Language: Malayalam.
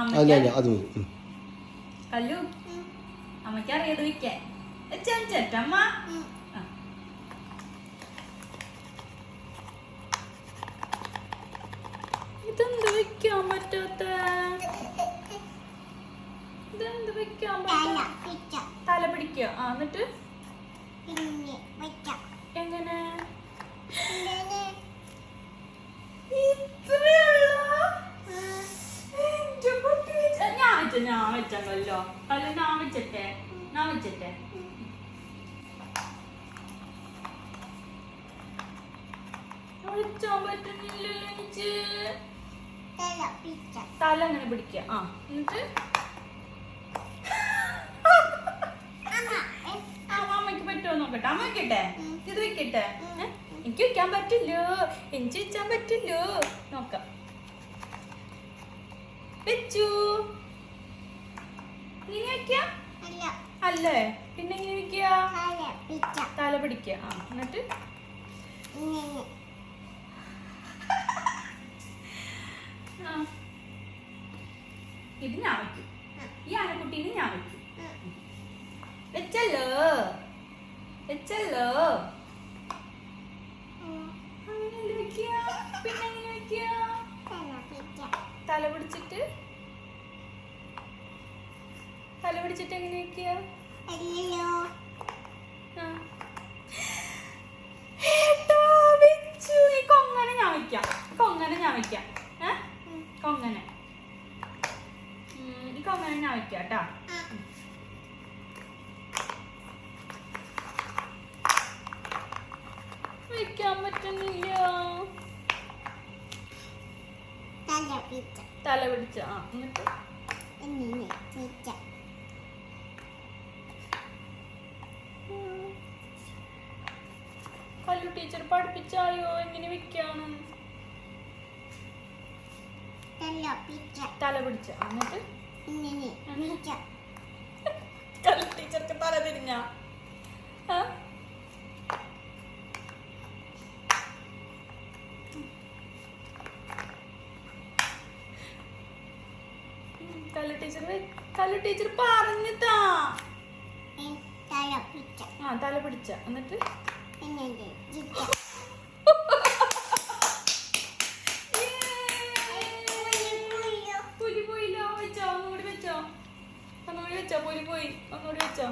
അല്ല അല്ല അത് മതി. കല്ലു അമ്മയ്ക്ക് അറിയത് വെക്കാൻ. വെച്ചാൻ ഇതെന്ത് വെക്കാൻ പറ്റാത്ത? ഇതെന്ത് വെക്കാൻ പറ്റാ തല പിടിക്കുക ആ എന്നിട്ട്? എങ്ങനെ വെച്ച- ഞാൻ വെച്ച വെച്ചല്ലോ അല്ല ഞാൻ വെച്ചിട്ടെ? ഞാൻ വെച്ചിട്ടെ? വെച്ചാൻ പറ്റുന്നില്ലല്ലോ എനിക്ക്. തല അങ്ങനെ പിടിക്കുക. ആ എന്നിട്ട്? ആ അമ്മയ്ക്ക് പറ്റുമോ നോക്കട്ടെ. അമ്മ വെക്കട്ടെ? ഇത് വെക്കട്ടെ? എനിക്ക് വെക്കാൻ പറ്റില്ലോ. എനിക്ക് വെച്ചാൻ പറ്റില്ലോ. നോക്കാം. വെച്ചു. ഇങ്ങനെ വെക്കാം അല്ലേ. പിന്നെ ഇങ്ങനെ വെക്കുക തല പിടിക്കുക ആ എന്നിട്ട്? ഇത് ഞാൻ വെക്കും. ഈ ആനക്കുട്ടീനെ ഞാൻ വെക്കും. വെച്ചല്ലോ. വെച്ചല്ലോ. അങ്ങനെ വെക്കുക പിന്നെ എങ്ങനെ വെക്കുക തല പിടിച്ചിട്ട്? തല പിടിച്ചിട്ട് എങ്ങനെ വെക്കുക ആ. ഏട്ടാ, വെച്ചു. ഈ കൊങ്ങനെ ഞാൻ വയ്ക്കാം കൊങ്ങനെ ഞാൻ വയ്ക്കാം ഏ? കൊങ്ങനെ. ഈ കൊങ്ങനെ ഞാൻ വയ്ക്കാം കേട്ടാ വെക്കാൻ പറ്റുന്നില്ല. തല പിടിച്ച? ആ എന്നിട്ട്? ടീച്ചർ പഠിപ്പിച്ചായോ? എങ്ങനെ വെക്കാണ്? തല പിടിച്ച. എന്നിട്ട്? ടീച്ചർക്ക് തല തിരിഞ്ഞ? കല്ലു ടീച്ചർ കല്ലു ടീച്ചർ പറഞ്ഞിട്ടാ. ആ തല പിടിച്ച. എന്നിട്ട്? ഒന്നുകൂടി വെച്ചോ ഒന്നുകൂടി വെച്ചോ ഒന്നുകൂടി വെച്ചോ